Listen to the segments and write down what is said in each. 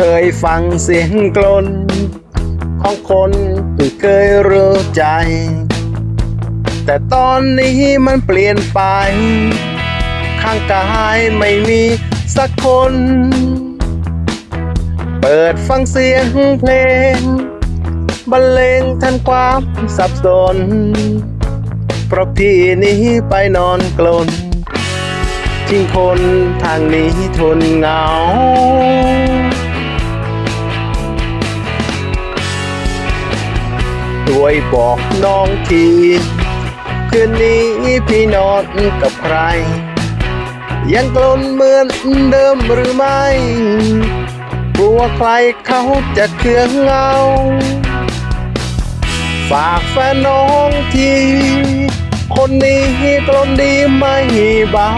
เคยฟังเสียงกลน ของคนที่เคยรู้ใจ แต่ตอนนี้มันเปลี่ยนไป ข้างกายไม่มีสักคน เปิดฟังเสียงเพลงบรรเลงทันความสับสน เพราะพี่นี้ไปนอนกลนทิ้งคนทางนี้ทนเหงา ด้วยบอกน้องทีคืนนี้พี่นอนกับใคร ยังกลนเหมือนเดิมหรือไม่กลัวใครเขาจะเคืองเงา ฝากแฟนน้องที คนนี้กลนดีไม่เบา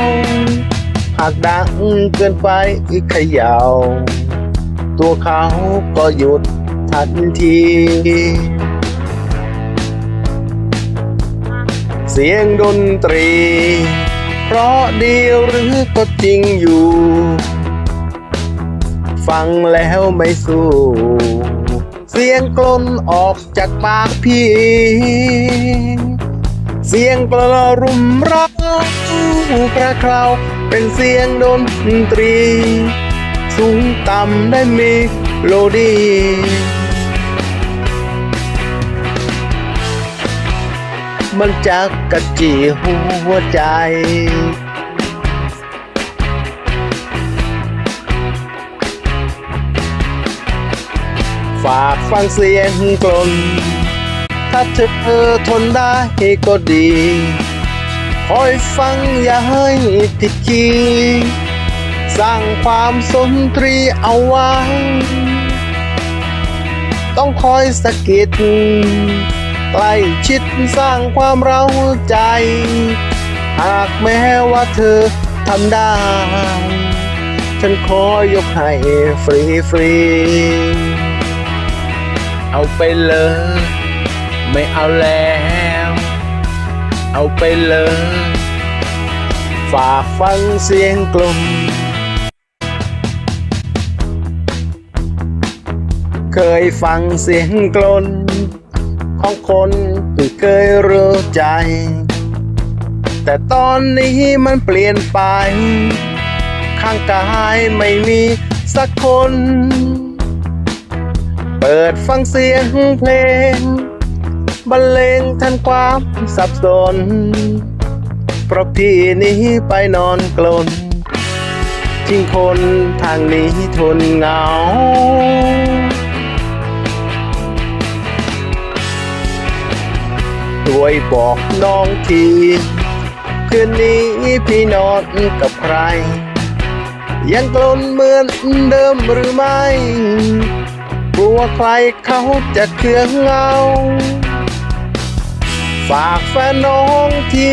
หากดังเกินไปเขยา่าตัวเขาก็หยุดทันที สียงดนตรี เพราะดีหรือก็จริงอยู่ ฟังแล้วไม่สู้ เสียงกลนออกจากปากพี่ เสียงกลอรุมรักกระเคราวเป็นเสียงดนตรี สูงต่ำได้มีโลดี มันจักกระจีหัวใจฝากฟังเสียงกลน ถ้าเธอทนได้ก็ดี คอยฟังอย่าให้ผิดคีสร้างความสนตรีเอาไว้ ต้องคอยสะกิด ใกล้ชิดสร้างความเร้าใจ หากแม้ว่าเธอทำได้ ฉันขอยกให้ฟรีฟรีๆเอาไปเลย ไม่เอาแล้ว เอาไปเลย ฝากฟังเสียงกลมเคยฟังเสียงกลน ของคนที่เคยรู้ใจ แต่ตอนนี้มันเปลี่ยนไป ข้างกายไม่มีสักคน เปิดฟังเสียงเพลงบรรเลงทันความสับสน เพราะพี่นี้ไปนอนกลนทิ้งคนทางนี้ทนเหงา ด้วยบอกน้องทีคืนนี้พี่นอนกับใคร ยังกลนเหมือนเดิมหรือไม่กลัวใครเขาจะเคืองเงา ฝากแฟนน้องที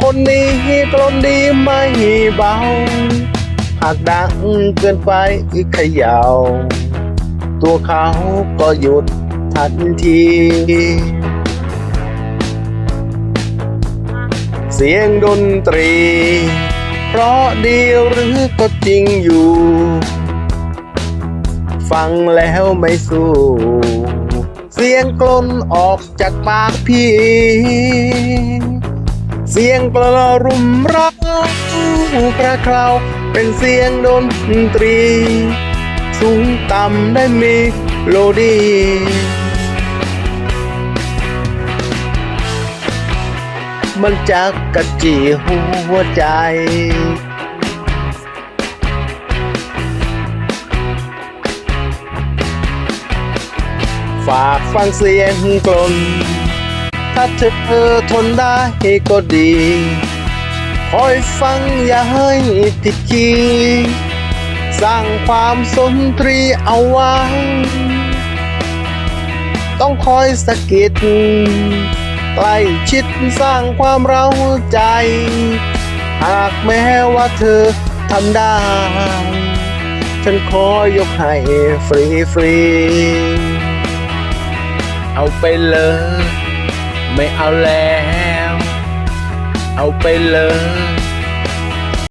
คนนี้กลนดีไม่เบา หากดังเกินไปเขยา่า ตัวเขาก็หยุดทันที เสียงดนตรี เพราะดีหรือก็จริงอยู่ ฟังแล้วไม่สู้ เสียงกลนออกจากปากพี่ เสียงกลอรุมรักกระเคราวเป็นเสียงดนตรี สูงต่ำได้มีโลดี มันจักกระจีหัวใจ ฝากฟังเสียงกลน ถ้าเธอทนได้ก็ดีคอยฟังอย่าให้ผิดคีสร้างความสนตรีเอาไว้ ต้องคอยสะกิด ใกล้ชิดสร้างความเร้าใจ หากแม้ว่าเธอทำได้ ฉันขอยกให้ฟรีฟรีๆเอาไปเลย ไม่เอาแล้ว เอาไปเลย